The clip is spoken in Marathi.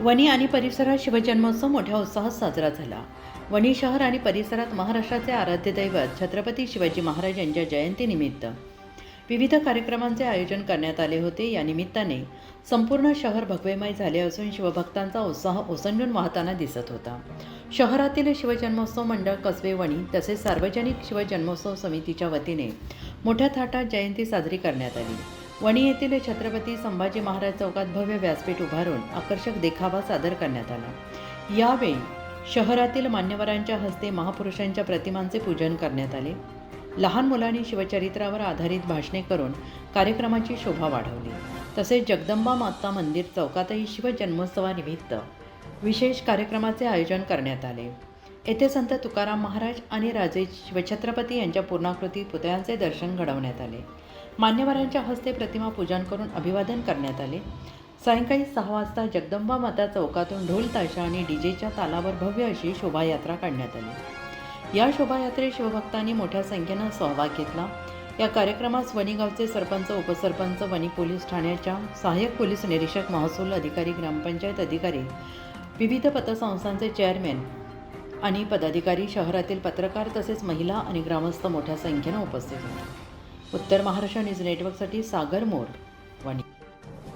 वणी आणि परिसरात शिवजन्मोत्सव मोठ्या उत्साहात साजरा झाला. वणी शहर आणि परिसरात महाराष्ट्राचे आराध्य दैवत छत्रपती शिवाजी महाराज यांच्या जयंतीनिमित्त. विविध कार्यक्रमांचे आयोजन करण्यात आले होते. या निमित्ताने संपूर्ण शहर भगवेमय झाले असून शिवभक्तांचा उत्साह ओसंडून वाहताना दिसत होता. शहरातील शिवजन्मोत्सव मंडळ कसबे वणी तसेच सार्वजनिक शिवजन्मोत्सव समितीच्या वतीने मोठ्या थाटात जयंती साजरी करण्यात आली. वणी येथील छत्रपती संभाजी महाराज चौकात भव्य व्यासपीठ उभारून आकर्षक देखावा सादर करण्यात आला. यावेळी शहरातील मान्यवरांच्या हस्ते महापुरुषांच्या प्रतिमांचे पूजन करण्यात आले. लहान मुलांनी शिवचरित्रावर आधारित भाषणे करून कार्यक्रमाची शोभा वाढवली. तसेच जगदंबा माता मंदिर चौकातही शिवजन्मोत्सवानिमित्त विशेष कार्यक्रमाचे आयोजन करण्यात आले. येथे संत तुकाराम महाराज आणि राजे शिवछत्रपती यांच्या पूर्णाकृती पुतळ्यांचे दर्शन घडवण्यात आले. मान्यवरांच्या हस्ते प्रतिमा पूजन करून अभिवादन करण्यात आले. सायंकाळी सहा वाजता जगदंबा माता चौकातून ढोल ताशा आणि डीजेच्या तालावर भव्य अशी शोभायात्रा काढण्यात आली. या शोभायात्रेत शिवभक्तांनी मोठ्या संख्येनं सहभाग घेतला. या कार्यक्रमास वनीगावचे सरपंच उपसरपंच वणी पोलीस ठाण्याच्या सहाय्यक पोलीस निरीक्षक महसूल अधिकारी ग्रामपंचायत अधिकारी विविध पतसंस्थांचे चेअरमॅन आणि पदाधिकारी शहरातील पत्रकार तसेच महिला आणि ग्रामस्थ मोठ्या संख्येनं उपस्थित होते. उत्तर महाराष्ट्र न्यूज नेटवर्कसाठी सागर मोर वणी